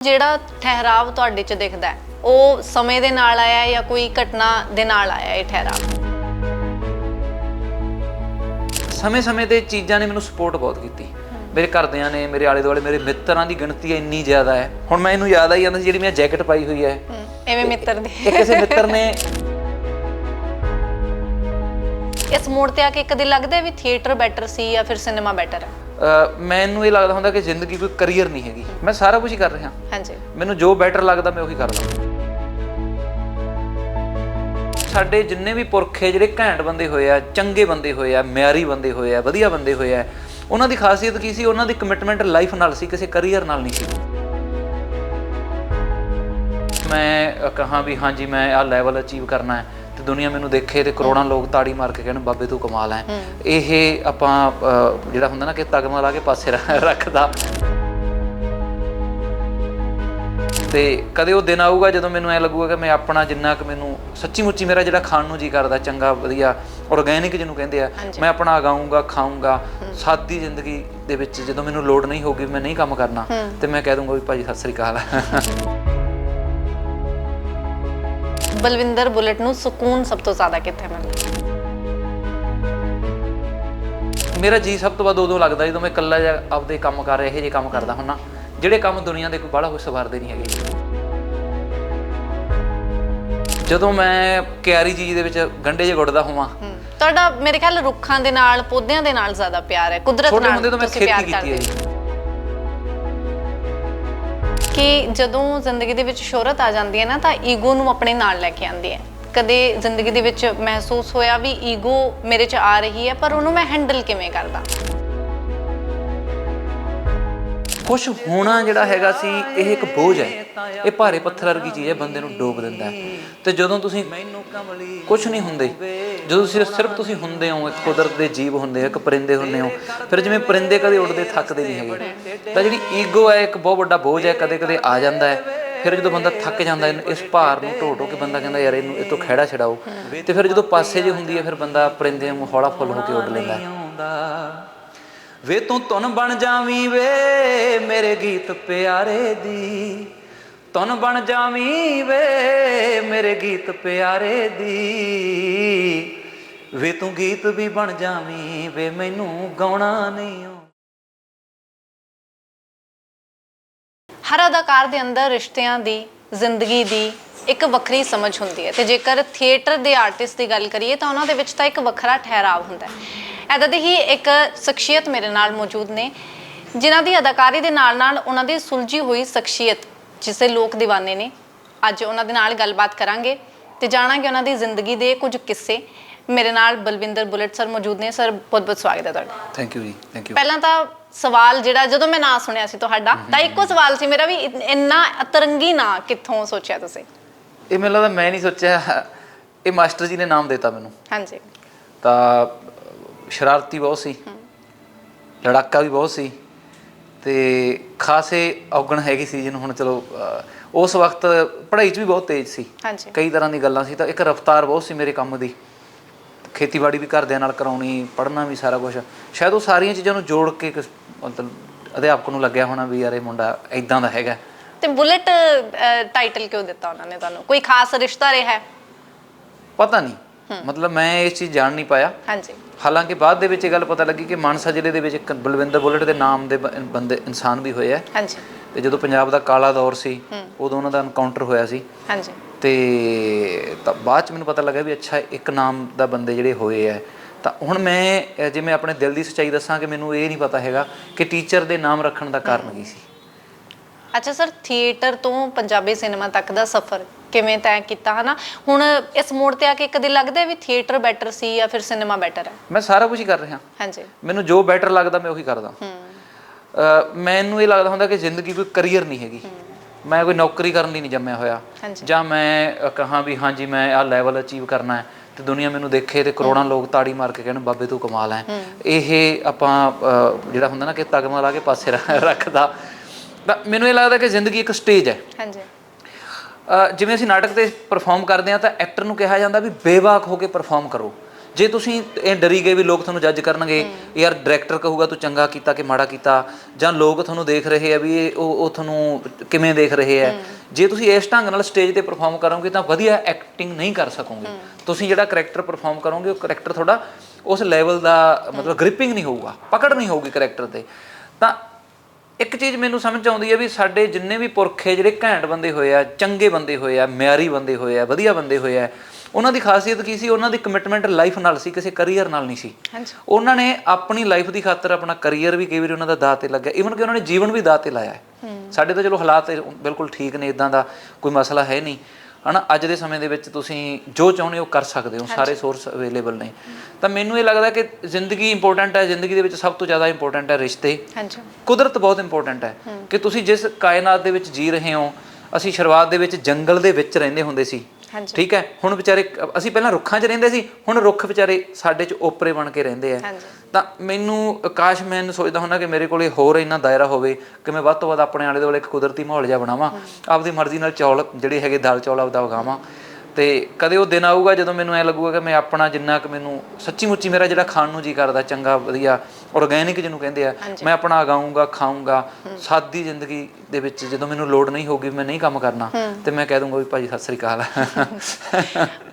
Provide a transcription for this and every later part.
ਜਿਹੜਾ ਠਹਿਰਾਵ ਤੁਹਾਡੇ ਚ ਦਿਖਦਾ ਹੈ, ਉਹ ਸਮੇਂ ਦੇ ਨਾਲ ਆਇਆ ਹੈ ਜਾਂ ਕੋਈ ਘਟਨਾ ਦੇ ਨਾਲ ਆਇਆ ਹੈ ਇਹ ਠਹਿਰਾਵ? ਸਮੇਂ-ਸਮੇਂ ਤੇ ਚੀਜ਼ਾਂ ਨੇ ਮੈਨੂੰ ਸਪੋਰਟ ਬਹੁਤ ਕੀਤੀ। ਮੇਰੇ ਘਰਦਿਆਂ ਨੇ ਮੇਰੇ ਆਲੇ ਦੁਆਲੇ ਮੇਰੇ ਮਿੱਤਰਾਂ ਦੀ ਗਿਣਤੀ ਇੰਨੀ ਜ਼ਿਆਦਾ ਹੈ। ਹੁਣ ਮੈਨੂੰ ਯਾਦ ਆਈ ਜਾਂਦਾ ਸੀ ਜਿਹੜੀ ਮੈਂ ਜੈਕਟ ਪਾਈ ਹੋਈ ਹੈ। ਹਮ, ਐਵੇਂ ਮਿੱਤਰ ਦੀ। ਇਹ ਕਿਸੇ ਮਿੱਤਰ ਨੇ ਇਸ ਮੋੜ ਤੇ ਆ ਕੇ ਕਦੇ ਲੱਗਦਾ ਹੈ ਵੀ ਥੀਏਟਰ ਬੈਟਰ ਸੀ ਜਾਂ ਫਿਰ ਸਿਨੇਮਾ ਬੈਟਰ ਹੈ? ਮੈਨੂੰ ਇਹ ਲੱਗਦਾ ਹੁੰਦਾ ਕਿ ਜ਼ਿੰਦਗੀ ਕੋਈ ਕਰੀਅਰ ਨਹੀਂ ਹੈਗੀ। ਮੈਂ ਸਾਰਾ ਕੁਝ ਹੀ ਕਰ ਰਿਹਾ। ਹਾਂਜੀ। ਮੈਨੂੰ ਜੋ ਬੈਟਰ ਲੱਗਦਾ ਮੈਂ ਉਹੀ ਕਰਦਾ। ਸਾਡੇ ਜਿੰਨੇ ਵੀ ਪੁਰਖ ਜਿਹੜੇ ਘੈਂਟ ਬੰਦੇ ਹੋਏ ਆ ਚੰਗੇ ਬੰਦੇ ਹੋਏ ਆ ਮਿਆਰੀ ਬੰਦੇ ਹੋਏ ਆ ਵਧੀਆ ਬੰਦੇ ਹੋਏ ਆ ਉਹਨਾਂ ਦੀ ਖਾਸੀਅਤ ਕੀ ਸੀ? ਉਹਨਾਂ ਦੀ ਕਮਿਟਮੈਂਟ ਲਾਈਫ ਨਾਲ ਸੀ ਕਿਸੇ ਕਰੀਅਰ ਨਾਲ ਨਹੀਂ ਸੀ। ਮੈਂ ਕਹਾਂ ਵੀ ਹਾਂਜੀ ਮੈਂ ਆਹ ਲੈਵਲ ਅਚੀਵ ਕਰਨਾ ਹੈ। ਤੇ ਦੁਨੀਆ ਮੈਨੂੰ ਦੇਖੇ ਤੇ ਕਰੋੜਾਂ ਲੋਕ ਤਾੜੀ ਮਾਰ ਕੇ ਕਹਿਣ ਬਾਬੇ ਤੂੰ ਕਮਾਲ ਹੈ। ਇਹ ਆਪਾਂ ਜਿਹੜਾ ਹੁੰਦਾ ਨਾ ਕਿ ਤਗਮਾ ਲਾ ਕੇ ਪਾਸੇ ਰੱਖ- ਰੱਖਦਾ। ਤੇ ਕਦੇ ਉਹ ਦਿਨ ਆਊਗਾ ਜਦੋਂ ਮੈਨੂੰ ਐ ਲੱਗੂਗਾ ਕਿ ਮੈਂ ਆਪਣਾ ਜਿੰਨਾ ਕਿ ਮੈਨੂੰ ਸੱਚੀ ਮੁੱਚੀ ਮੇਰਾ ਜਿਹੜਾ ਖਾਣ ਨੂੰ ਜੀ ਕਰਦਾ ਚੰਗਾ ਵਧੀਆ ਆਰਗੈਨਿਕ ਜਿਹਨੂੰ ਕਹਿੰਦੇ ਆ ਮੈਂ ਆਪਣਾ ਉਗਾਊਂਗਾ ਖਾਊਂਗਾ। ਸਾਦੀ ਜ਼ਿੰਦਗੀ ਦੇ ਵਿੱਚ ਜਦੋਂ ਮੈਨੂੰ ਲੋੜ ਨਹੀਂ ਹੋਊਗੀ ਮੈਂ ਨਹੀਂ ਕੰਮ ਕਰਨਾ। ਤੇ ਮੈਂ ਕਹਿ ਦੂੰਗਾ ਵੀ ਭਾਜੀ ਸਤਿ ਸ੍ਰੀ ਅਕਾਲ। ਬਲਵਿੰਦਰ ਬੁਲਟ ਨੂੰ ਸਕੂਨ ਸਭ ਤੋਂ ਜ਼ਿਆਦਾ ਕਿੱਥੇ ਮਿਲਦਾ? ਮੇਰਾ ਜੀ ਸਭ ਤੋਂ ਵੱਧ ਉਦੋਂ ਲੱਗਦਾ ਜਦੋਂ ਮੈਂ ਇਕੱਲਾ ਜਿਹਾ ਆਪਦੇ ਕੰਮ ਕਰ ਰਿਹਾ ਇਹੋ ਜਿਹੇ ਕੰਮ ਕਰਦਾ ਹੁੰਨਾ ਜਿਹੜੇ ਕੰਮ ਦੁਨੀਆ ਦੇ ਕੋਈ ਬਾਹਲਾ ਕੁਝ ਸਵਾਰਦੇ ਨਹੀਂ ਹੈਗੇ। ਜਦੋਂ ਮੈਂ ਕਿਆਰੀ ਚੀਜ਼ ਦੇ ਵਿੱਚ ਗੰਡੇ ਜੇ ਗੁੱਟਦਾ ਹੋਵਾਂ। ਹਮ, ਤੁਹਾਡਾ ਮੇਰੇ ਖਿਆਲ ਰੁੱਖਾਂ ਦੇ ਨਾਲ ਪੌਦਿਆਂ ਦੇ ਨਾਲ ਜ਼ਿਆਦਾ ਪਿਆਰ ਹੈ ਕੁਦਰਤ ਛੋਟੇ ਨਾਲ ਹੁੰਦੇ ਤੋਂ ਮੈਂ ਤੁਸੀਂ ਪਿਆਰ ਕੀਤੀ ਹੈ ਕਰਦੇ ਜੀ ਕਿ ਜਦੋਂ ਜ਼ਿੰਦਗੀ ਦੇ ਵਿੱਚ ਸ਼ੋਹਰਤ ਆ ਜਾਂਦੀ ਹੈ ਨਾ, ਤਾਂ ਈਗੋ ਨੂੰ ਆਪਣੇ ਨਾਲ ਲੈ ਕੇ ਆਉਂਦੀ ਹੈ। ਕਦੇ ਜ਼ਿੰਦਗੀ ਦੇ ਵਿੱਚ ਮਹਿਸੂਸ ਹੋਇਆ ਵੀ ਈਗੋ ਮੇਰੇ 'ਚ ਆ ਰਹੀ ਹੈ, ਪਰ ਉਹਨੂੰ ਮੈਂ ਹੈਂਡਲ ਕਿਵੇਂ ਕਰਦਾ? ਕੁਝ ਹੋਣਾ ਜਿਹੜਾ ਹੈਗਾ ਸੀ, ਇਹ ਇੱਕ ਬੋਝ ਹੈ। ਇਹ ਭਾਰੇ ਪੱਥਰ ਵਰਗੀ ਚੀਜ਼ ਹੈ, ਬੰਦੇ ਨੂੰ ਡੋਬ ਦਿੰਦਾ ਹੈ। ਤੇ ਜਦੋਂ ਤੁਸੀਂ ਕੁਝ ਨਹੀਂ ਹੁੰਦੇ, ਜਦੋਂ ਸਿਰਫ ਸਿਰਫ ਤੁਸੀਂ ਹੁੰਦੇ ਹੋ, ਇੱਕ ਕੁਦਰਤ ਦੇ ਜੀਵ ਹੁੰਦੇ ਹੋ, ਇੱਕ ਪਰਿੰਦੇ ਹੁੰਦੇ ਹੋ, ਫਿਰ ਜਿਵੇਂ ਪਰਿੰਦੇ ਕਦੇ ਉੱਡਦੇ, ਥੱਕਦੇ ਨਹੀਂ ਹੈਗੇ। ਤਾਂ ਜਿਹੜੀ ਈਗੋ ਹੈ, ਇੱਕ ਬਹੁਤ ਵੱਡਾ ਬੋਝ ਹੈ ਕਦੇ ਕਦੇ ਆ ਜਾਂਦਾ ਹੈ। ਫਿਰ ਜਦੋਂ ਬੰਦਾ ਥੱਕ ਜਾਂਦਾ ਇਸ ਭਾਰ ਨੂੰ ਢੋ ਢੋ ਕੇ ਬੰਦਾ ਕਹਿੰਦਾ, ਯਾਰ, ਇਹਨੂੰ ਇਹ ਤੋਂ ਖਹਿੜਾ ਛਡਾਓ। ਤੇ ਫਿਰ ਜਦੋਂ ਪਾਸੇ ਜੇ ਹੁੰਦੀ ਹੈ, ਫਿਰ ਬੰਦਾ ਪਰਿੰਦੇ ਨੂੰ ਹੌਲਾ ਫੁੱਲ ਹੋ ਕੇ ਉੱਡ ਲੈਂਦਾ ਵੇ ਤੂੰ ਧੁਨ ਬਣ ਜਾਵੀਂ ਵੇ ਮੇਰੇ ਗੀਤ ਪਿਆਰੇ ਦੀ। ਧੁਨ ਬਣ ਜਾਵੀਂ ਵੇ ਮੇਰੇ ਗੀਤ ਪਿਆਰੇ ਦੀ। ਵੇ ਤੂੰ ਗੀਤ ਵੀ ਬਣ ਜਾਵੀਂ ਵੇ ਮੈਨੂੰ ਗਾਉਣਾ ਨਹੀਂ ਹਰ ਅਦਾਕਾਰ ਦੇ ਅੰਦਰ ਰਿਸ਼ਤਿਆਂ ਦੀ, ਜ਼ਿੰਦਗੀ ਦੀ ਇੱਕ ਵੱਖਰੀ ਸਮਝ ਹੁੰਦੀ ਹੈ ਤੇ ਜੇਕਰ ਥੀਏਟਰ ਦੇ ਆਰਟਿਸਟ ਦੀ ਗੱਲ ਕਰੀਏ ਤਾਂ ਉਹਨਾਂ ਦੇ ਵਿੱਚ ਤਾਂ ਇੱਕ ਵੱਖਰਾ ਠਹਿਰਾਵ ਹੁੰਦਾ ਹੈ। ਐਦਾਂ ਦੀ ਹੀ ਇੱਕ ਸ਼ਖਸੀਅਤ ਮੇਰੇ ਨਾਲ ਮੌਜੂਦ ਨੇ ਜਿਨ੍ਹਾਂ ਦੀ ਅਦਾਕਾਰੀ ਦੇ ਨਾਲ ਨਾਲ ਉਹਨਾਂ ਦੀ ਸੁਲਝੀ ਹੋਈ ਸ਼ਖਸੀਅਤ ਜਿਸੇ ਲੋਕ دیਵਾਨੇ ਨੇ ਅੱਜ ਉਹਨਾਂ ਦੇ ਨਾਲ ਗੱਲਬਾਤ ਕਰਾਂਗੇ ਤੇ ਜਾਣਾਂਗੇ ਉਹਨਾਂ ਦੀ ਜ਼ਿੰਦਗੀ ਦੇ ਕੁਝ ਕਿੱਸੇ। ਮੇਰੇ ਨਾਲ ਬਲਵਿੰਦਰ ਬੁਲਟ ਸਰ ਮੌਜੂਦ ਨੇ ਸਰ ਬਹੁਤ ਬਹੁਤ ਸਵਾਗਤ ਹੈ ਤੁਹਾਡਾ। Thank you ji thank you ਪਹਿਲਾਂ ਤਾਂ ਸਵਾਲ ਜਿਹੜਾ ਜਦੋਂ ਮੈਂ ਨਾਂ ਸੁਣਿਆ ਸੀ ਤੁਹਾਡਾ ਤਾਂ ਇੱਕੋ ਸਵਾਲ ਸੀ ਮੇਰਾ ਵੀ ਇੰਨਾ ਅਤਰੰਗੀ ਨਾਂ ਕਿੱਥੋਂ ਸੋਚਿਆ ਤੁਸੀਂ? ਇਹ ਮੈਨੂੰ ਲੱਗਦਾ ਮੈਂ ਨਹੀਂ ਸੋਚਿਆ ਇਹ ਮਾਸਟਰ ਜੀ ਨੇ ਨਾਮ ਦਿੱਤਾ ਮੈਨੂੰ। ਹਾਂਜੀ। ਤਾਂ ਸ਼ਰਾਰਤੀ ਬਹੁਤ ਸੀ। ਲੜਾਕਾ ਵੀ ਬਹੁਤ ਸੀ। ਤੇ ਖਾਸੇ ਔਗਣ ਹੈਗੀ ਸੀ ਜਿਹਨੂੰ ਹੁਣ ਚਲੋ ਉਸ ਵਕਤ ਪੜ੍ਹਾਈ 'ਚ ਵੀ ਬਹੁਤ ਤੇਜ਼ ਸੀ। ਕਈ ਤਰ੍ਹਾਂ ਦੀ ਗੱਲਾਂ ਸੀ ਤਾਂ ਇੱਕ ਰਫਤਾਰ ਬਹੁਤ ਸੀ ਮੇਰੇ ਕੰਮ ਦੀ। ਖੇਤੀਬਾੜੀ ਵੀ ਘਰਦਿਆਂ ਨਾਲ ਕਰਾਉਣੀ ਪੜ੍ਹਨਾ ਵੀ ਸਾਰਾ ਕੁਝ ਸ਼ਾਇਦ ਉਹ ਸਾਰੀਆਂ ਚੀਜ਼ਾਂ ਨੂੰ ਜੋੜ ਕੇ ਮਤਲਬ ਅਧਿਆਪਕ ਨੂੰ ਲੱਗਿਆ ਹੋਣਾ ਵੀ ਯਾਰ ਇਹ ਮੁੰਡਾ ਇਦਾਂ ਦਾ ਹੈਗਾ। ਤੇ ਬੁਲਟ ਟਾਈਟਲ ਕਿਉਂ ਦਿੱਤਾ ਉਹਨਾਂ ਨੇ ਤੁਹਾਨੂੰ? ਕੋਈ ਖਾਸ ਰਿਸ਼ਤਾ ਰਿਹਾ ਹੈ? ਪਤਾ ਨਹੀਂ। ਮਤਲਬ ਮੈਂ ਇਸ ਚੀਜ਼ ਜਾਣ ਨਹੀਂ ਪਾਇਆ। ਹਾਂਜੀ। ਹਾਲਾਂਕਿ ਬਾਅਦ ਦੇ ਵਿੱਚ ਇਹ ਗੱਲ ਪਤਾ ਲੱਗੀ ਕਿ ਮਾਨਸਾ ਜ਼ਿਲ੍ਹੇ ਦੇ ਵਿੱਚ ਇੱਕ ਬਲਵਿੰਦਰ ਬੁਲਟ ਦੇ ਨਾਮ ਦੇ ਬੰਦੇ ਇਨਸਾਨ ਵੀ ਹੋਏ ਆ। ਹਾਂਜੀ। ਤੇ ਜਦੋਂ ਪੰਜਾਬ ਦਾ ਕਾਲਾ ਦੌਰ ਸੀ ਉਦੋਂ ਉਹਨਾਂ ਦਾ ਐਨਕਾਊਂਟਰ ਹੋਇਆ ਸੀ। ਹਾਂਜੀ। ਤੇ ਤਾਂ ਬਾਅਦ ਚ ਮੈਨੂੰ ਪਤਾ ਲੱਗਾ ਵੀ ਅੱਛਾ ਇੱਕ ਨਾਮ ਦਾ ਬੰਦੇ ਜਿਹੜੇ ਹੋਏ ਆ। ਤਾਂ ਹੁਣ ਮੈਂ ਅਹ, ਜੇ ਮੈਂ ਆਪਣੇ ਦਿਲ ਦੀ ਸੱਚਾਈ ਦੱਸਾਂ ਕਿ ਮੈਨੂੰ ਇਹ ਨਹੀਂ ਪਤਾ ਹੈਗਾ ਕਿ ਟੀਚਰ ਦੇ ਨਾਮ ਰੱਖਣ ਦਾ ਕਾਰਨ ਕੀ ਸੀ। ਅੱਛਾ ਸਰ ਥੀਏਟਰ ਤੋਂ ਪੰਜਾਬੀ ਸਿਨੇਮਾ ਤੱਕ ਦਾ ਸਫ਼ਰ ਕਿਵੇਂ ਤੈਅ ਕੀਤਾ ਹਨਾ? ਹੁਣ ਇਸ ਮੋੜ ਤੇ ਆ ਕੇ ਕਦੇ ਲੱਗਦਾ ਹੈ ਵੀ ਥੀਏਟਰ ਬੈਟਰ ਸੀ ਜਾਂ ਫਿਰ ਸਿਨੇਮਾ ਬੈਟਰ ਹੈ? ਮੈਂ ਸਾਰਾ ਕੁਝ ਹੀ ਕਰ ਰਿਹਾ। ਹਾਂਜੀ। ਮੈਨੂੰ ਜੋ ਬੈਟਰ ਲੱਗਦਾ ਮੈਂ ਉਹੀ ਕਰਦਾ। ਹੂੰ। ਅਹ, ਮੈਨੂੰ ਇਹ ਲੱਗਦਾ ਹੁੰਦਾ ਕਿ ਜ਼ਿੰਦਗੀ ਕੋਈ ਕਰੀਅਰ ਨਹੀਂ ਹੈਗੀ। ਮੈਂ ਕੋਈ ਨੌਕਰੀ ਕਰਨ ਲਈ ਨਹੀਂ ਜੰਮਿਆ ਹੋਇਆ। ਹਾਂਜੀ। ਜਾਂ ਮੈਂ ਅ, ਕਹਾਂ ਵੀ ਹਾਂਜੀ ਮੈਂ ਆਹ ਲੈਵਲ ਅਚੀਵ ਕਰਨਾ ਹੈ ਤੇ ਦੁਨੀਆ ਮੈਨੂੰ ਦੇਖੇ ਤੇ ਕਰੋੜਾਂ ਲੋਕ ਤਾੜੀ ਮਾਰ ਕੇ ਕਹਿਣ ਬਾਬੇ ਤੂੰ ਕਮਾਲ ਹੈ। ਇਹ ਆਪਾਂ ਅ, ਜਿਹੜਾ ਹੁੰਦਾ ਨਾ ਕਿ ਤਗਮਾ ਲਾ ਕੇ ਪਾਸੇ ਰੱਖ- ਰੱਖਦਾ। ਤਾਂ ਮੈਨੂੰ ਇਹ ਲੱਗਦਾ ਕਿ ਜ਼ਿੰਦਗੀ ਇੱਕ ਸਟੇਜ ਹੈ। ਹਾਂਜੀ। ਅ, ਜਿਵੇਂ ਅਸੀਂ ਨਾਟਕ ਤੇ ਪਰਫਾਰਮ ਕਰਦੇ ਹਾਂ ਤਾਂ ਐਕਟਰ ਨੂੰ ਕਿਹਾ ਜਾਂਦਾ ਵੀ ਬੇਬਾਕ ਹੋ ਕੇ ਪਰਫਾਰਮ ਕਰੋ। ਜੇ ਤੁਸੀਂ ਇਹ ਡਰੀ ਗਏ ਵੀ ਲੋਕ ਤੁਹਾਨੂੰ ਜੱਜ ਕਰਨਗੇ ਯਾਰ ਡਾਇਰੈਕਟਰ ਕਹੂਗਾ ਤੂੰ ਚੰਗਾ ਕੀਤਾ ਕਿ ਮਾੜਾ ਕੀਤਾ ਜਾਂ ਲੋਕ ਤੁਹਾਨੂੰ ਦੇਖ ਰਹੇ ਆ ਵੀ ਇਹ ਉਹ ਉਹ ਤੁਹਾਨੂੰ ਕਿਵੇਂ ਦੇਖ ਰਹੇ ਆ। ਜੇ ਤੁਸੀਂ ਇਸ ਢੰਗ ਨਾਲ ਸਟੇਜ ਤੇ ਪਰਫਾਰਮ ਕਰੋਗੇ ਤਾਂ ਵਧੀਆ ਐਕਟਿੰਗ ਨਹੀਂ ਕਰ ਸਕੋਗੇ। ਤੁਸੀਂ ਜਿਹੜਾ ਕਰੈਕਟਰ ਪਰਫਾਰਮ ਕਰੋਗੇ ਉਹ ਕਰੈਕਟਰ ਤੁਹਾਡਾ ਉਸ ਲੈਵਲ ਦਾ ਮਤਲਬ ਗ੍ਰਿਪਿੰਗ ਨਹੀਂ ਹੋਊਗਾ ਪਕੜ ਨਹੀਂ ਹੋਊਗੀ ਕਰੈਕਟਰ ਤੇ। ਤਾਂ ਇੱਕ ਚੀਜ਼ ਮੈਨੂੰ ਸਮਝ ਆਉਂਦੀ ਹੈ ਵੀ ਸਾਡੇ ਜਿੰਨੇ ਵੀ ਪੁਰਖ ਜਿਹੜੇ ਘੈਂਟ ਬੰਦੇ ਹੋਏ ਆ ਚੰਗੇ ਬੰਦੇ ਹੋਏ ਆ ਮਿਆਰੀ ਬੰਦੇ ਹੋਏ ਆ ਵਧੀਆ ਬੰਦੇ ਹੋਏ ਆ ਉਹਨਾਂ ਦੀ ਖਾਸੀਅਤ ਕੀ ਸੀ? ਉਹਨਾਂ ਦੀ ਕਮਿਟਮੈਂਟ ਲਾਈਫ ਨਾਲ ਸੀ ਕਿਸੇ ਕੈਰੀਅਰ ਨਾਲ ਨਹੀਂ ਸੀ। ਹਾਂਜੀ। ਉਹਨਾਂ ਨੇ ਆਪਣੀ ਲਾਈਫ ਦੀ ਖਾਤਰ ਆਪਣਾ ਕੈਰੀਅਰ ਵੀ ਕਈ ਵਾਰੀ ਉਹਨਾਂ ਦਾ ਦਾਅ ਤੇ ਲੱਗਿਆ। ਈਵਨ ਕਿ ਉਹਨਾਂ ਨੇ ਜੀਵਨ ਵੀ ਦਾਅ ਤੇ ਲਾਇਆ ਸਾਡੇ ਤਾਂ ਚਲੋ ਹਾਲਾਤ ਬਿਲਕੁਲ ਠੀਕ ਨੇ ਇਦਾਂ ਦਾ ਕੋਈ ਮਸਲਾ ਹੈ ਨਹੀਂ। ਹਨਾ ਅੱਜ ਦੇ ਸਮੇਂ ਦੇ ਵਿੱਚ ਤੁਸੀਂ ਜੋ ਚਾਹੁੰਦੇ ਹੋ ਕਰ ਸਕਦੇ ਹੋ ਸਾਰੇ ਸੋਰਸ ਅਵੇਲੇਬਲ ਨੇ। ਤਾਂ ਮੈਨੂੰ ਇਹ ਲੱਗਦਾ ਕਿ ਜ਼ਿੰਦਗੀ ਇੰਪੋਰਟੈਂਟ ਹੈ ਜ਼ਿੰਦਗੀ ਦੇ ਵਿੱਚ ਸਭ ਤੋਂ ਜ਼ਿਆਦਾ ਇੰਪੋਰਟੈਂਟ ਹੈ ਰਿਸ਼ਤੇ। ਹਾਂਜੀ। ਕੁਦਰਤ ਬਹੁਤ ਇੰਪੋਰਟੈਂਟ ਹੈ। ਕਿ ਤੁਸੀਂ ਜਿਸ ਕਾਇਨਾਤ ਦੇ ਵਿੱਚ ਜੀ ਰਹੇ ਹੋ ਅਸੀਂ ਸ਼ੁਰੂਆਤ ਦੇ ਵਿੱਚ ਜੰਗਲ ਦੇ ਵਿੱਚ ਰਹਿੰਦੇ ਹੁੰਦੇ ਸੀ। ਹਾਂਜੀ। ਠੀਕ ਹੈ? ਹੁਣ ਵਿਚਾਰੇ ਅਸੀਂ ਪਹਿਲਾਂ ਰੁੱਖਾਂ 'ਚ ਰਹਿੰਦੇ ਸੀ ਹੁਣ ਰੁੱਖ ਵਿਚਾਰੇ ਸਾਡੇ 'ਚ ਓਪਰੇ ਬਣ ਕੇ ਰਹਿੰਦੇ ਆ। ਤਾਂ ਮੈਨੂੰ ਕਾਸ਼ ਮੈਂ ਸੋਚਦਾ ਹੁੰਦਾ ਕਿ ਮੇਰੇ ਕੋਲੇ ਹੋਰ ਇੰਨਾ ਦਾਇਰਾ ਹੋਵੇ ਕਿ ਮੈਂ ਵੱਧ ਤੋਂ ਵੱਧ ਆਪਣੇ ਆਲੇ ਦੁਆਲੇ ਇੱਕ ਕੁਦਰਤੀ ਮਾਹੌਲ ਜਿਹਾ ਬਣਾਵਾਂ ਆਪਦੀ ਮਰਜ਼ੀ ਨਾਲ ਚੌਲ ਜਿਹੜੇ ਹੈਗੇ ਦਾਲ ਚੌਲ ਆਪਦਾ ਉਗਾਵਾਂ। ਤੇ ਕਦੇ ਉਹ ਦਿਨ ਆਊਗਾ ਜਦੋਂ ਮੈਨੂੰ ਐ ਲੱਗੂਗਾ ਕਿ ਮੈਂ ਆਪਣਾ ਜਿੰਨਾ ਕਿ ਮੈਨੂੰ ਸੱਚੀ ਮੁੱਚੀ ਮੇਰਾ ਜਿਹੜਾ ਖਾਣ ਨੂੰ ਜੀ ਕਰਦਾ ਚੰਗਾ ਵਧੀਆ ਆਰਗੈਨਿਕ ਜਿਹਨੂੰ ਕਹਿੰਦੇ ਆ ਮੈਂ ਆਪਣਾ ਉਗਾਊਂਗਾ ਖਾਊਂਗਾ ਸਾਦੀ ਜ਼ਿੰਦਗੀ ਦੇ ਵਿੱਚ ਜਦੋਂ ਮੈਨੂੰ ਲੋੜ ਨਹੀਂ ਹੋਊਗੀ ਮੈਂ ਨਹੀਂ ਕੰਮ ਕਰਨਾ ਤੇ ਮੈਂ ਕਹਿ ਦੂੰਗਾ ਵੀ ਭਾਜੀ ਸਤਿ ਸ੍ਰੀ ਅਕਾਲ।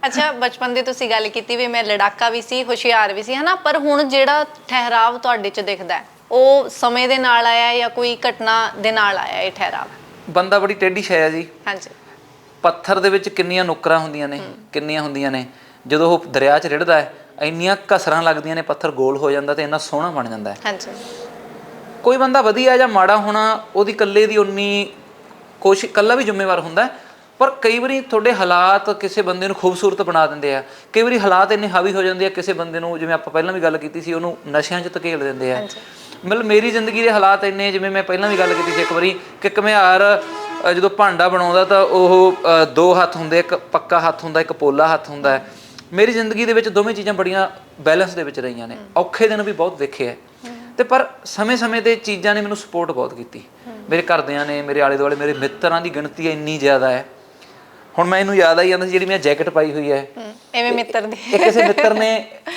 ਅੱਛਾ ਬਚਪਨ ਦੀ ਤੁਸੀਂ ਗੱਲ ਕੀਤੀ ਵੀ ਮੈਂ ਲੜਾਕਾ ਵੀ ਸੀ ਹੁਸ਼ਿਆਰ ਵੀ ਸੀ ਹਨਾ? ਪਰ ਹੁਣ ਜਿਹੜਾ ਠਹਿਰਾਵ ਤੁਹਾਡੇ ਚ ਦਿਖਦਾ ਉਹ ਸਮੇਂ ਦੇ ਨਾਲ ਆਇਆ ਜਾਂ ਕੋਈ ਘਟਨਾ ਦੇ ਨਾਲ ਆਇਆ ਇਹ ਠਹਿਰਾਵ? ਬੰਦਾ ਬੜੀ ਟੇਢੀ ਸ਼ੈ ਜੀ। ਹਾਂਜੀ। ਪੱਥਰ ਦੇ ਵਿੱਚ ਕਿੰਨੀਆਂ ਨੁਕਰਾਂ ਹੁੰਦੀਆਂ ਨੇ ਕਿੰਨੀਆਂ ਹੁੰਦੀਆਂ ਨੇ। ਜਦੋਂ ਉਹ ਦਰਿਆ 'ਚ ਰਿੜਦਾ ਹੈ ਇੰਨੀਆਂ ਕਸਰਾਂ ਲੱਗਦੀਆਂ ਨੇ ਪੱਥਰ ਗੋਲ ਹੋ ਜਾਂਦਾ ਤੇ ਇੰਨਾ ਸੋਹਣਾ ਬਣ ਜਾਂਦਾ ਹੈ। ਹਾਂਜੀ। ਕੋਈ ਬੰਦਾ ਵਧੀਆ ਜਾਂ ਮਾੜਾ ਹੋਣਾ ਉਹਦੀ ਇਕੱਲੇ ਦੀ ਉਨੀ ਕੋਸ਼ਿਸ਼ ਇਕੱਲਾ ਵੀ ਜ਼ਿੰਮੇਵਾਰ ਹੁੰਦਾ ਪਰ ਕਈ ਵਾਰੀ ਤੁਹਾਡੇ ਹਾਲਾਤ ਕਿਸੇ ਬੰਦੇ ਨੂੰ ਖੂਬਸੂਰਤ ਬਣਾ ਦਿੰਦੇ ਆ। ਕਈ ਵਾਰੀ ਹਾਲਾਤ ਇੰਨੇ ਹਾਵੀ ਹੋ ਜਾਂਦੇ ਆ ਕਿਸੇ ਬੰਦੇ ਨੂੰ ਜਿਵੇਂ ਆਪਾਂ ਪਹਿਲਾਂ ਵੀ ਗੱਲ ਕੀਤੀ ਸੀ ਉਹਨੂੰ ਨਸ਼ਿਆਂ 'ਚ ਧਕੇਲ ਦਿੰਦੇ ਆ। ਮਤਲਬ ਮੇਰੀ ਜ਼ਿੰਦਗੀ ਦੇ ਹਾਲਾਤ ਇੰਨੇ ਜਿਵੇਂ ਮੈਂ ਪਹਿਲਾਂ ਵੀ ਗੱਲ ਕੀਤੀ ਸੀ ਇੱਕ ਵਾਰੀ ਕਿ ਘੁਮਿਆਰ ਅ, ਜਦੋਂ ਭਾਂਡਾ ਬਣਾਉਂਦਾ ਤਾਂ ਉਹ ਅ, ਦੋ ਹੱਥ ਹੁੰਦੇ ਇੱਕ ਪੱਕਾ ਹੱਥ ਹੁੰਦਾ ਇੱਕ ਪੋਲਾ ਹੱਥ ਹੁੰਦਾ ਹੈ। ਮੇਰੀ ਜ਼ਿੰਦਗੀ ਦੇ ਵਿੱਚ ਦੋਵੇਂ ਚੀਜ਼ਾਂ ਬੜੀਆਂ ਬੈਲੈਂਸ ਦੇ ਵਿੱਚ ਰਹੀਆਂ ਨੇ। ਔਖੇ ਦਿਨ ਵੀ ਬਹੁਤ ਦੇਖੇ ਐ ਤੇ ਪਰ ਸਮੇਂ-ਸਮੇਂ ਤੇ ਚੀਜ਼ਾਂ ਨੇ ਮੈਨੂੰ ਸਪੋਰਟ ਬਹੁਤ ਕੀਤੀ। ਮੇਰੇ ਘਰਦਿਆਂ ਨੇ ਮੇਰੇ ਆਲੇ ਦੁਆਲੇ ਮੇਰੇ ਮਿੱਤਰਾਂ ਦੀ ਗਿਣਤੀ ਇੰਨੀ ਜ਼ਿਆਦਾ ਹੈ। ਹੁਣ ਮੈਨੂੰ ਯਾਦ ਆਈ ਜਾਂਦਾ ਸੀ ਜਿਹੜੀ ਮੈਂ ਜੈਕਟ ਪਾਈ ਹੋਈ ਹੈ। ਹਮ, ਐਵੇਂ ਮਿੱਤਰ ਦੀ। ਇਹ ਕਿਸੇ ਮਿੱਤਰ ਨੇ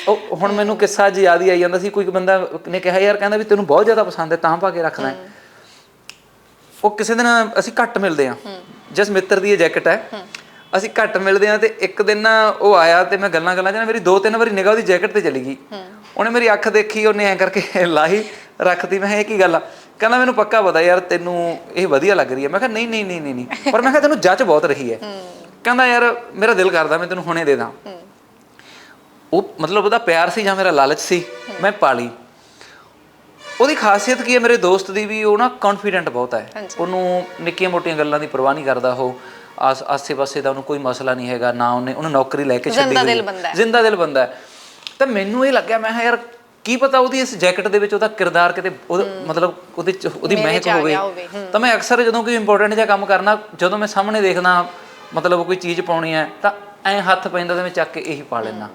ਉਹ ਹੁਣ ਮੈਨੂੰ ਕਿੱਸਾ ਅੱਜ ਯਾਦ ਹੀ ਆਈ ਜਾਂਦਾ ਸੀ। ਕੋਈ ਬੰਦਾ ਨੇ ਕਿਹਾ ਯਾਰ ਕਹਿੰਦਾ ਵੀ ਤੈਨੂੰ ਬਹੁਤ ਜ਼ਿਆਦਾ ਪਸੰਦ ਹੈ ਤਾਂ ਪਾ ਕੇ ਰੱਖਣਾ ਹੈ। ਉਹ ਕਿਸੇ ਦਿਨ ਅਸੀਂ ਘੱਟ ਮਿਲਦੇ ਆ ਜਿਸ ਮਿੱਤਰ ਦੀ ਇਹ ਜੈਕਟ ਹੈ। ਅਸੀਂ ਘੱਟ ਮਿਲਦੇ ਆ ਤੇ ਇੱਕ ਦਿਨ ਨਾ ਉਹ ਆਇਆ ਤੇ ਮੈਂ ਗੱਲਾਂ ਗੱਲਾਂ ਚ ਮੇਰੀ ਦੋ ਤਿੰਨ ਵਾਰੀ ਨਿਗਾਹ ਉਹਦੀ ਜੈਕਟ ਤੇ ਚਲੀ ਗਈ। ਉਹਨੇ ਮੇਰੀ ਅੱਖ ਦੇਖੀ ਉਹਨੇ ਐ ਕਰਕੇ ਲਾਹੀ ਰੱਖਤੀ। ਮੈਂ ਇਹ ਕੀ ਗੱਲ ਆ? ਕਹਿੰਦਾ ਮੈਨੂੰ ਪੱਕਾ ਪਤਾ ਯਾਰ ਤੈਨੂੰ ਇਹ ਵਧੀਆ ਲੱਗ ਰਹੀ ਹੈ। ਮੈਂ ਕਿਹਾ ਨਹੀਂ ਨਹੀਂ ਨਹੀਂ ਨਹੀਂ ਨਹੀਂ। ਪਰ ਮੈਂ ਕਿਹਾ ਤੈਨੂੰ ਜੱਚ ਬਹੁਤ ਰਹੀ ਹੈ। ਕਹਿੰਦਾ ਯਾਰ ਮੇਰਾ ਦਿਲ ਕਰਦਾ ਮੈਂ ਤੈਨੂੰ ਹੁਣੇ ਦੇ ਦਾਂ। ਉਹ ਮਤਲਬ ਉਹਦਾ ਪਿਆਰ ਸੀ ਜਾਂ ਮੇਰਾ ਲਾਲਚ ਸੀ ਮੈਂ ਪਾਲੀ। ਉਹਦੀ ਖਾਸੀਅਤ ਕੀ ਹੈ ਮੇਰੇ ਦੋਸਤ ਦੀ ਵੀ ਉਹ ਨਾ ਕੌਨਫੀਡੈਂਟ ਬਹੁਤ ਹੈ। ਉਹਨੂੰ ਨਿੱਕੀਆਂ ਮੋਟੀਆਂ ਗੱਲਾਂ ਦੀ ਪਰਵਾਹ ਨਹੀਂ ਕਰਦਾ ਉਹ। ਆਸ ਆਸੇ ਪਾਸੇ ਦਾ ਉਹਨੂੰ ਕੋਈ ਮਸਲਾ ਨਹੀਂ ਹੈਗਾ ਨਾ ਉਹਨੇ ਉਹਨੂੰ ਨੌਕਰੀ ਲੈ ਕੇ ਛੱਡੀ ਜ਼ਿੰਦਾ ਦਿਲ ਹੈ। ਬੰਦਾ ਹੈ। ਜ਼ਿੰਦਾ ਦਿਲ ਬੰਦਾ ਹੈ। ਤਾਂ ਮੈਨੂੰ ਇਹ ਲੱਗਿਆ ਮੈਂ ਯਾਰ ਕੀ ਪਤਾ ਉਹਦੀ ਇਸ ਜੈਕਟ ਦੇ ਵਿੱਚ ਉਹਦਾ ਕਿਰਦਾਰ ਕਿਤੇ ਮਤਲਬ ਉਹਦੇ ਉਹਦੀ ਮਹਿਕ ਹੋਵੇ, ਤਾਂ ਮੈਂ ਅਕਸਰ ਜਦੋਂ ਕੋਈ ਇੰਪੋਰਟੈਂਟ ਜਿਹਾ ਕੰਮ ਕਰਨਾ ਜਦੋਂ ਮੈਂ ਸਾਹਮਣੇ ਦੇਖਦਾ ਮਤਲਬ ਕੋਈ ਚੀਜ਼ ਪਾਉਣੀ ਹੈ ਤਾਂ ਐ ਹੱਥ ਪੈਂਦਾ ਤੇ ਮੈਂ ਚੱਕ ਕੇ ਇਹੀ ਪਾ ਲੈਣਾ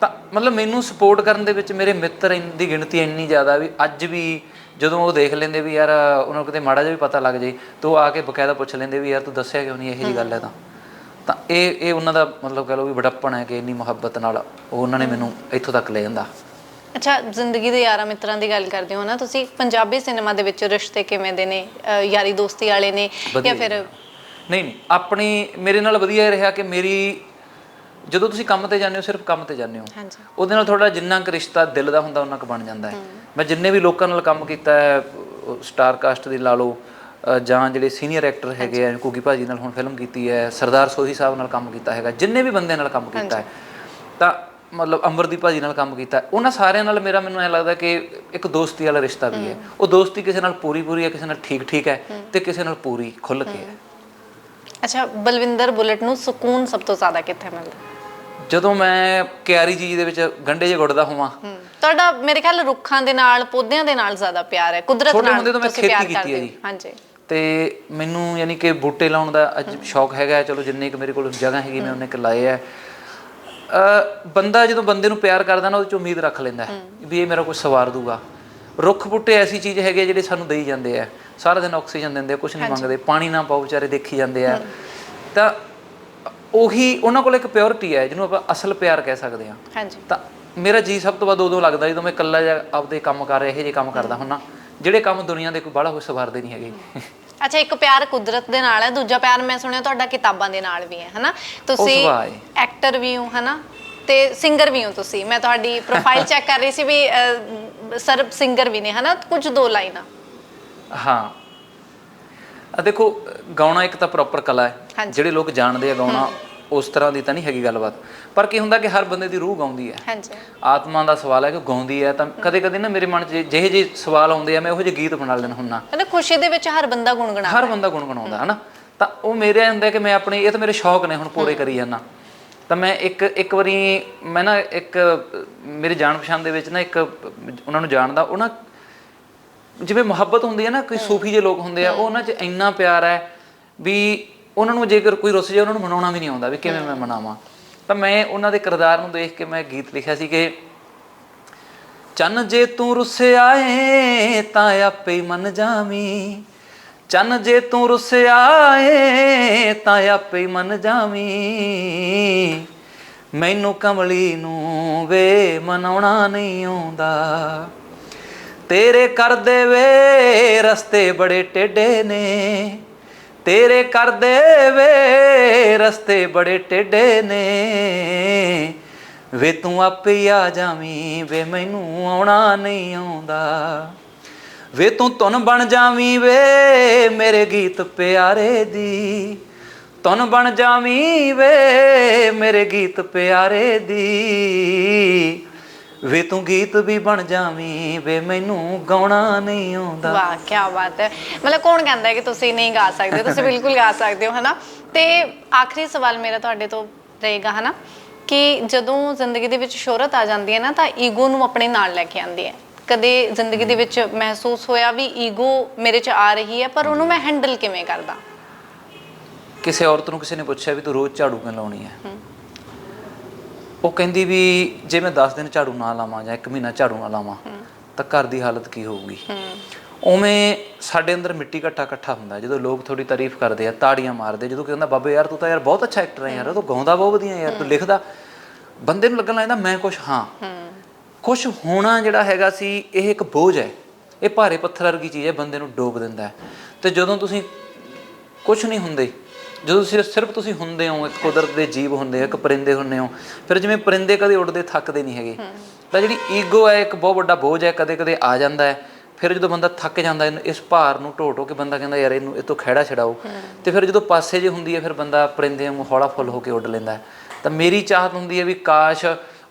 ਤਾਂ ਮਤਲਬ ਮੈਨੂੰ ਸਪੋਰਟ ਕਰਨ ਦੇ ਵਿੱਚ ਮੇਰੇ ਮਿੱਤਰ ਦੀ ਗਿਣਤੀ ਇੰਨੀ ਜ਼ਿਆਦਾ ਵੀ ਅੱਜ ਵੀ ਜਦੋਂ ਉਹ ਦੇਖ ਲੈਂਦੇ ਵੀ ਯਾਰ ਉਹਨਾਂ ਨੂੰ ਕਿਤੇ ਮਾੜਾ ਜਿਹਾ ਵੀ ਪਤਾ ਲੱਗ ਜੇ ਤਾਂ ਆ ਕੇ ਬਕਾਇਦਾ ਪੁੱਛ ਲੈਂਦੇ ਵੀ ਯਾਰ ਤੂੰ ਦੱਸਿਆ ਕਿਉਂ ਨਹੀਂ ਇਹੋ ਜੀ ਗੱਲ ਹੈ ਤਾਂ। ਤਾਂ ਇਹ ਇਹ ਉਹਨਾਂ ਦਾ ਮਤਲਬ ਕਹ ਲਓ ਵੀ ਬੜਾਪਣ ਹੈ ਕਿ ਇੰਨੀ ਮੁਹੱਬਤ ਨਾਲ ਉਹ ਉਹਨਾਂ ਨੇ ਮੈਨੂੰ ਇੱਥੋਂ ਤੱਕ ਲੈ ਜਾਂਦਾ। ਅੱਛਾ ਜ਼ਿੰਦਗੀ ਦੇ ਯਾਰਾਂ ਮਿੱਤਰਾਂ ਦੀ ਗੱਲ ਕਰਦੇ ਹੋ ਨਾ ਤੁਸੀਂ ਪੰਜਾਬੀ ਸਿਨੇਮਾ ਦੇ ਵਿੱਚ ਰਿਸ਼ਤੇ ਕਿਵੇਂ ਦੇ ਨੇ? ਯਾਰੀ ਦੋਸਤੀ ਵਾਲੇ ਨੇ ਜਾਂ ਫਿਰ ਨਹੀਂ ਨਹੀਂ ਆਪਣੀ ਮੇਰੇ ਨਾਲ ਵਧੀਆ ਰਿਹਾ ਕਿ ਮੇਰੀ ਜਦੋਂ ਤੁਸੀਂ ਕੰਮ ਤੇ ਜਾਂਦੇ ਹੋ ਸਿਰਫ ਕੰਮ ਤੇ ਜਾਂਦੇ ਹੋ। ਹਾਂਜੀ। ਉਹਦੇ ਨਾਲ ਤੁਹਾਡਾ ਜਿੰਨਾ ਕੁ ਰਿਸ਼ਤਾ ਦਿਲ ਦਾ ਹੁੰਦਾ ਉਹਨਾਂ ਕੁ ਬਣ ਜਾਂਦਾ ਹੈ। ਮੈਂ ਜਿੰਨੇ ਵੀ ਲੋਕਾਂ ਨਾਲ ਕੰਮ ਕੀਤਾ ਹੈ ਸਟਾਰ ਕਾਸਟ ਦੀ ਲਾ ਲਓ ਜਾਂ ਜਿਹੜੇ ਸੀਨੀਅਰ ਐਕਟਰ ਹੈਗੇ ਆ ਕੁਗੀ ਭਾਜੀ ਨਾਲ ਹੁਣ ਫਿਲਮ ਕੀਤੀ ਹੈ ਸਰਦਾਰ ਸੋਹੀ ਸਾਹਿਬ ਨਾਲ ਕੰਮ ਕੀਤਾ ਹੈਗਾ ਜਿੰਨੇ ਵੀ ਬੰਦੇ ਨਾਲ ਕੰਮ ਕੀਤਾ ਹੈ। ਤਾਂ ਮਤਲਬ ਅੰਬਰਦੀਪ ਭਾਜੀ ਨਾਲ ਕੰਮ ਕੀਤਾ ਉਹਨਾਂ ਸਾਰਿਆਂ ਨਾਲ ਮੇਰਾ ਮੈਨੂੰ ਐ ਲੱਗਦਾ ਕਿ ਇੱਕ ਦੋਸਤੀ ਵਾਲਾ ਰਿਸ਼ਤਾ ਵੀ ਹੈ। ਉਹ ਦੋਸਤੀ ਕਿਸੇ ਨਾਲ ਪੂਰੀ ਪੂਰੀ ਹੈ ਕਿਸੇ ਨਾਲ ਠੀਕ ਠੀਕ ਹੈ। ਤੇ ਕਿਸੇ ਨਾਲ ਪੂਰੀ ਖੁੱਲ ਕੇ ਹੈ। ਅੱਛਾ ਬਲਵਿੰਦਰ ਬੁਲਟ ਨੂੰ ਸਕੂਨ ਸਭ ਤੋਂ ਜ਼ਿਆਦਾ ਕਿੱਥੇ ਮਿਲਦਾ? ਜਦੋਂ ਮੈਂ ਕਿਆਰੀ ਜੀ ਦੇ ਵਿੱਚ ਗੰਡੇ ਜੇ ਗੁੱਟਦਾ ਹੋਵਾਂ। ਤੁਹਾਡਾ ਮੇਰੇ ਖਿਆਲ ਰੁੱਖਾਂ ਦੇ ਨਾਲ ਪੌਦਿਆਂ ਦੇ ਨਾਲ ਜ਼ਿਆਦਾ ਪਿਆਰ ਹੈ ਕੁਦਰਤ ਛੋਟੇ ਹੁੰਦੇ ਤੋਂ ਮੈਂ ਤੁਸੀਂ ਖੇਤੀ ਪਿਆਰ ਕੀਤੀ ਹੈ ਕਰਦੇ ਹੋ। ਜੀ। ਹਾਂਜੀ। ਤੇ ਮੈਨੂੰ ਯਾਨੀ ਕਿ ਬੂਟੇ ਲਾਉਣ ਦਾ ਅੱਜ ਸ਼ੌਕ ਹੈਗਾ ਹੈ, ਚਲੋ ਜਿੰਨੇ ਕਿ ਮੇਰੇ ਕੋਲ ਜਗ੍ਹਾ ਹੈਗੀ ਮੈਂ ਉਹਨੇ ਕਿ ਲਾਏ ਆ ਅ ਬੰਦਾ ਜਦੋਂ ਬੰਦੇ ਨੂੰ ਪਿਆਰ ਕਰਦਾ ਨਾ ਉਹਦੇ ਚ ਉਮੀਦ ਰੱਖ ਲੈਂਦਾ ਹੈ ਵੀ ਇਹ ਮੇਰਾ ਕੁਝ ਸਵਾਰ ਦੂਗਾ। ਰੁੱਖ ਬੂਟੇ ਐਸੀ ਚੀਜ਼ ਹੈਗੇ ਆ ਜਿਹੜੇ ਸਾਨੂੰ ਦੇਈ ਜਾਂਦੇ ਆ। ਸਾਰਾ ਦਿਨ ਆਕਸੀਜਨ ਦਿੰਦੇ ਆ ਕੁਝ ਨਹੀਂ ਮੰਗਦੇ ਪਾਣੀ ਨਾ ਪਾਓ ਵਿਚਾਰੇ ਦੇਖੀ ਜਾਂਦੇ ਆ। ਤਾਂ ਉਹੀ ਉਹਨਾਂ ਕੋਲ ਇੱਕ ਪਿਓਰਿਟੀ ਹੈ ਜਿਹਨੂੰ ਆਪਾਂ ਅਸਲ ਪਿਆਰ ਕਹਿ ਸਕਦੇ ਹਾਂ। ਹਾਂਜੀ। ਤਾਂ ਮੇਰਾ ਜੀ ਸਭ ਤੋਂ ਵੱਧ ਉਦੋਂ ਲੱਗਦਾ ਜਦੋਂ ਮੈਂ ਇਕੱਲਾ ਜਿਹਾ ਆਪਦੇ ਕੰਮ ਕਰ ਰਿਹਾ ਇਹੋ ਜਿਹੇ ਕੰਮ ਕਰਦਾ ਹੁੰਨਾ ਜਿਹੜੇ ਕੰਮ ਦੁਨੀਆ ਦੇ ਕੋਈ ਬਾਹਲਾ ਕੋਈ ਸਵਾਰਦੇ ਨਹੀਂ ਹੈਗੇ। ਅੱਛਾ ਇੱਕ ਪਿਆਰ ਕੁਦਰਤ ਦੇ ਨਾਲ ਹੈ ਦੂਜਾ ਪਿਆਰ ਮੈਂ ਸੁਣਿਆ ਤੁਹਾਡਾ ਕਿਤਾਬਾਂ ਦੇ ਨਾਲ ਵੀ ਹੈ ਹਨਾ? ਤੁਸੀਂ ਸੁਭਾਅ ਹੈ। ਐਕਟਰ ਵੀ ਹੋ ਹਨਾ? ਤੇ ਸਿੰਗਰ ਵੀ ਹੋ ਤੁਸੀਂ। ਮੈਂ ਤੁਹਾਡੀ ਪ੍ਰੋਫਾਈਲ ਚੈੱਕ ਕਰ ਰਹੀ ਸੀ ਵੀ ਅਹ, ਸਰ ਸਿੰਗਰ ਵੀ ਨੇ ਹਨਾ? ਕੁਝ ਦੋ ਲਾਈਨਾਂ। ਹਾਂ ਆ ਦੇਖੋ ਗਾਉਣਾ ਇੱਕ ਤਾਂ ਪ੍ਰੋਪਰ ਕਲਾ ਹੈ। ਜਿਹੜੇ ਲੋਕ ਜਾਣਦੇ ਆ ਗਾਉਣਾ ਉਸ ਤਰ੍ਹਾਂ ਦੀ ਤਾਂ ਨਹੀਂ ਹੈਗੀ ਗੱਲਬਾਤ। ਪਰ ਕੀ ਹੁੰਦਾ ਕਿ ਹਰ ਬੰਦੇ ਦੀ ਰੂਹ ਗਾਉਂਦੀ ਹੈ। ਹਾਂਜੀ। ਆਤਮਾ ਦਾ ਸਵਾਲ ਹੈ ਕਿ ਗਾਉਂਦੀ ਹੈ ਤਾਂ ਕਦੇ ਕਦੇ ਨਾ ਮੇਰੇ ਮਨ 'ਚ ਜਿਹੇ ਜਿਹੇ ਸਵਾਲ ਆਉਂਦੇ ਆ ਮੈਂ ਉਹੋ ਜਿਹੇ ਗੀਤ ਬਣਾ ਲੈਣਾ ਹੁੰਨਾ। ਕਹਿੰਦੇ ਖੁਸ਼ੀ ਦੇ ਵਿੱਚ ਹਰ ਬੰਦਾ ਗੁੰਗਣਾ ਹਰ ਬੰਦਾ ਗੁਣਗੁਣਾਉਂਦਾ ਹਨਾ? ਤਾਂ ਉਹ ਮੇਰੇ ਹੁੰਦਾ ਕਿ ਮੈਂ ਆਪਣੀ ਇਹ ਤਾਂ ਮੇਰੇ ਸ਼ੌਕ ਨੇ ਹੁਣ ਪੂਰੇ ਕਰੀ ਜਾਂਦਾ ਤਾਂ ਮੈਂ ਇੱਕ ਇੱਕ ਵਾਰੀ ਮੈਂ ਨਾ ਇੱਕ ਮੇਰੀ ਜਾਣ ਪਛਾਣ ਦੇ ਵਿੱਚ ਨਾ ਇੱਕ ਉਹਨਾਂ ਨੂੰ ਜਾਣਦਾ ਉਹ ਨਾ ਜਿਵੇਂ ਮੁਹੱਬਤ ਹੁੰਦੀ ਹੈ ਨਾ ਕੋਈ ਸੂਫੀ ਜੇ ਲੋਕ ਹੁੰਦੇ ਆ ਉਹ ਉਹਨਾਂ 'ਚ ਇੰਨਾ ਪਿਆਰ ਹੈ ਵੀ ਉਹਨਾਂ ਨੂੰ ਜੇਕਰ ਕੋਈ ਰੁੱਸ ਜਾਏ ਉਹਨਾਂ ਨੂੰ ਮਨਾਉਣਾ ਵੀ ਨਹੀਂ ਆਉਂਦਾ ਵੀ ਕਿਵੇਂ ਮੈਂ ਮਨਾਵਾਂ। ਤਾਂ ਮੈਂ ਉਹਨਾਂ ਦੇ ਕਿਰਦਾਰ ਨੂੰ ਦੇਖ ਕੇ ਮੈਂ ਗੀਤ ਲਿਖਿਆ ਸੀ ਕਿ ਚੰਨ ਜੇ ਤੂੰ ਰੁੱਸਿਆ ਏ ਤਾਂ ਆਪੇ ਹੀ ਮੰਨ ਜਾਵੀਂ। ਚੰਨ ਜੇ ਤੂੰ ਰੁੱਸਿਆ ਏ ਤਾਂ ਆਪੇ ਹੀ ਮੰਨ ਜਾਵੀਂ। ਮੈਨੂੰ ਕਮਲੀ ਨੂੰ ਵੇ ਮਨਾਉਣਾ ਨਹੀਂ ਆਉਂਦਾ। ਤੇਰੇ ਕਰਦੇ ਵੇ ਰਸਤੇ ਬੜੇ ਟੇਢੇ ਨੇ। ਤੇਰੇ ਕਰਦੇ ਵੇ ਰਸਤੇ ਬੜੇ ਟੇਢੇ ਨੇ। ਵੇ ਤੂੰ ਆਪੇ ਹੀ ਆ ਜਾਵੀਂ, ਵੇ ਮੈਨੂੰ ਆਉਣਾ ਨਹੀਂ ਆਉਂਦਾ। ਵੇ ਤੂੰ ਧੁਨ ਬਣ ਜਾਵੀਂ ਵੇ ਮੇਰੇ ਗੀਤ ਪਿਆਰੇ ਦੀ। ਧੁਨ ਬਣ ਜਾਵੀਂ ਵੇ ਮੇਰੇ ਗੀਤ ਪਿਆਰੇ ਦੀ। ਵੇ ਤੂੰ ਗੀਤ ਵੀ ਬਣ ਜਾਵੀਂ ਵੇ ਮੈਨੂੰ ਗਾਉਣਾ ਨਹੀਂ ਆਉਂਦਾ। ਵਾਹ ਕੀ ਬਾਤ ਹੈ। ਮਤਲਬ ਕੌਣ ਕਹਿੰਦਾ ਹੈ ਕਿ ਤੁਸੀਂ ਨਹੀਂ ਗਾ ਸਕਦੇ? ਤੁਸੀਂ ਬਿਲਕੁਲ ਗਾ ਸਕਦੇ ਹੋ ਹਨਾ? ਤੇ ਆਖਰੀ ਸਵਾਲ ਮੇਰਾ ਤੁਹਾਡੇ ਤੋਂ ਰਹੇਗਾ ਹਨਾ? ਕਿ ਜਦੋਂ ਜ਼ਿੰਦਗੀ ਦੇ ਵਿੱਚ ਸ਼ੋਹਰਤ ਆ ਜਾਂਦੀ ਹੈ ਨਾ ਤਾਂ ਈਗੋ ਨੂੰ ਆਪਣੇ ਨਾਲ ਲੈ ਕੇ ਆਉਂਦੀ ਹੈ। ਕਦੇ ਜ਼ਿੰਦਗੀ ਦੇ ਵਿੱਚ ਮਹਿਸੂਸ ਹੋਇਆ ਵੀ ਈਗੋ ਮੇਰੇ 'ਚ ਆ ਰਹੀ ਹੈ ਪਰ ਉਹਨੂੰ ਮੈਂ ਹੈਂਡਲ ਕਿਵੇਂ ਕਰਦਾ? ਕਿਸੇ ਔਰਤ ਨੂੰ ਕਿਸੇ ਨੇ ਪੁੱਛਿਆ ਵੀ ਤੂੰ ਰੋਜ਼ ਝਾੜੂ ਕਿਉਂ ਲਾਉਣੀ ਹੈ। ਉਹ ਕਹਿੰਦੀ ਵੀ ਜੇ ਮੈਂ 10 ਦਿਨ ਝਾੜੂ ਨਾ ਲਾਵਾਂ ਜਾਂ 1 ਮਹੀਨਾ ਝਾੜੂ ਨਾ ਲਾਵਾਂ ਤਾਂ ਘਰ ਦੀ ਹਾਲਤ ਕੀ ਹੋਊਗੀ? ਉਵੇਂ ਸਾਡੇ ਅੰਦਰ ਮਿੱਟੀ ਘੱਟਾ ਇਕੱਠਾ ਹੁੰਦਾ ਜਦੋਂ ਲੋਕ ਥੋੜੀ ਤਾਰੀਫ ਕਰਦੇ ਆ ਤਾੜੀਆਂ ਮਾਰਦੇ ਜਦੋਂ ਕਹਿੰਦਾ ਬਾਬੇ ਯਾਰ ਤੂੰ ਤਾਂ ਯਾਰ ਬਹੁਤ ਅੱਛਾ ਐਕਟਰ ਹੈ ਯਾਰ ਤੂੰ ਗਾਉਂਦਾ ਬਹੁਤ ਵਧੀਆ ਯਾਰ ਤੂੰ ਲਿਖਦਾ। ਬੰਦੇ ਨੂੰ ਲੱਗਣ ਲੱਗਦਾ ਮੈਂ ਕੁਝ ਹਾਂ। ਕੁਝ ਹੋਣਾ ਜਿਹੜਾ ਹੈਗਾ ਸੀ ਇਹ ਇੱਕ ਬੋਝ ਹੈ। ਇਹ ਭਾਰੇ ਪੱਥਰ ਵਰਗੀ ਚੀਜ਼ ਹੈ ਬੰਦੇ ਨੂੰ ਡੋਬ ਦਿੰਦਾ ਹੈ। ਤੇ ਜਦੋਂ ਤੁਸੀਂ ਕੁਝ ਨਹੀਂ ਹੁੰਦੇ ਜਦੋਂ ਸਿਰਫ ਸਿਰਫ ਤੁਸੀਂ ਹੁੰਦੇ ਹੋ ਇੱਕ ਕੁਦਰਤ ਦੇ ਜੀਵ ਹੁੰਦੇ ਹੋ ਇੱਕ ਪਰਿੰਦੇ ਹੁੰਦੇ ਹੋ ਫਿਰ ਜਿਵੇਂ ਪਰਿੰਦੇ ਕਦੇ ਉੱਡਦੇ ਥੱਕਦੇ ਨਹੀਂ ਹੈਗੇ। ਤਾਂ ਜਿਹੜੀ ਈਗੋ ਹੈ ਇੱਕ ਬਹੁਤ ਵੱਡਾ ਬੋਝ ਹੈ ਕਦੇ ਕਦੇ ਆ ਜਾਂਦਾ ਹੈ। ਫਿਰ ਜਦੋਂ ਬੰਦਾ ਥੱਕ ਜਾਂਦਾ ਇਸ ਭਾਰ ਨੂੰ ਢੋ ਢੋ ਕੇ ਬੰਦਾ ਕਹਿੰਦਾ ਯਾਰ ਇਹਨੂੰ ਇਹ ਤੋਂ ਖਹਿੜਾ ਛਡਾਓ। ਤੇ ਫਿਰ ਜਦੋਂ ਪਾਸੇ ਜੇ ਹੁੰਦੀ ਹੈ ਫਿਰ ਬੰਦਾ ਪਰਿੰਦੇ ਵਾਂਗੂ ਹੌਲਾ ਫੁੱਲ ਹੋ ਕੇ ਉੱਡ ਲੈਂਦਾ। ਤਾਂ ਮੇਰੀ ਚਾਹਤ ਹੁੰਦੀ ਹੈ ਵੀ ਕਾਸ਼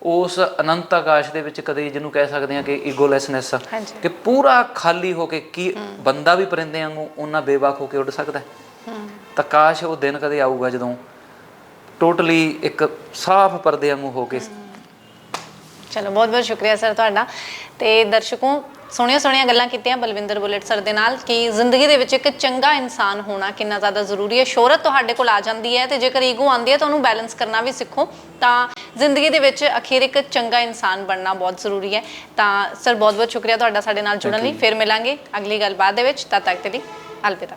ਉਸ ਅਨੰਤ ਆਕਾਸ਼ ਦੇ ਵਿੱਚ ਕਦੇ ਜਿਹਨੂੰ ਕਹਿ ਸਕਦੇ ਹਾਂ ਕਿ ਈਗੋਲੈਸਨੈਸ। ਕਿ ਪੂਰਾ ਖਾਲੀ ਹੋ ਕੇ ਕੀ ਬੰਦਾ ਵੀ ਪਰਿੰਦੇ ਵਾਂਗੂ ਉਹਨਾਂ ਬੇਵਾਕ ਹੋ ਕੇ ਉੱਡ ਸਕਦਾ ਹੈ। ਤਾਂ ਕਾਸ਼ ਉਹ ਦਿਨ ਕਦੇ ਆਊਗਾ ਜਦੋਂ ਟੋਟਲੀ ਇੱਕ ਸਾਫ਼ ਪਰਦੇ ਵਾਂਗੂ ਹੋ ਕੇ ਚਲੋ ਬਹੁਤ ਬਹੁਤ ਸ਼ੁਕਰੀਆ ਸਰ ਤੁਹਾਡਾ। ਤੇ ਦਰਸ਼ਕੋ ਸੋਹਣੀਆਂ ਸੋਹਣੀਆਂ ਗੱਲਾਂ ਕੀਤੀਆਂ ਬਲਵਿੰਦਰ ਬੁਲੇਟ ਸਰ ਦੇ ਨਾਲ ਕਿ ਜ਼ਿੰਦਗੀ ਦੇ ਵਿੱਚ ਇੱਕ ਚੰਗਾ ਇਨਸਾਨ ਹੋਣਾ ਕਿੰਨਾ ਜ਼ਿਆਦਾ ਜ਼ਰੂਰੀ ਹੈ। ਸ਼ੋਹਰਤ ਤੁਹਾਡੇ ਕੋਲ ਆ ਜਾਂਦੀ ਹੈ ਤੇ ਜੇਕਰ ਈਗੋ ਆਉਂਦੀ ਹੈ ਤਾਂ ਉਹਨੂੰ ਬੈਲੈਂਸ ਕਰਨਾ ਵੀ ਸਿੱਖੋ। ਤਾਂ ਜ਼ਿੰਦਗੀ ਦੇ ਵਿੱਚ ਅਖੀਰ ਇੱਕ ਚੰਗਾ ਇਨਸਾਨ ਬਣਨਾ ਬਹੁਤ ਜ਼ਰੂਰੀ ਹੈ। ਤਾਂ ਸਰ ਬਹੁਤ ਬਹੁਤ ਸ਼ੁਕਰੀਆ ਤੁਹਾਡਾ ਸਾਡੇ ਨਾਲ ਜੁੜਨ ਲਈ। ਫਿਰ ਮਿਲਾਂਗੇ ਅਗਲੀ ਗੱਲਬਾਤ ਦੇ ਵਿੱਚ। ਤਦ ਤੱਕ ਦੇ ਲਈ ਅਲਵਿਦਾ।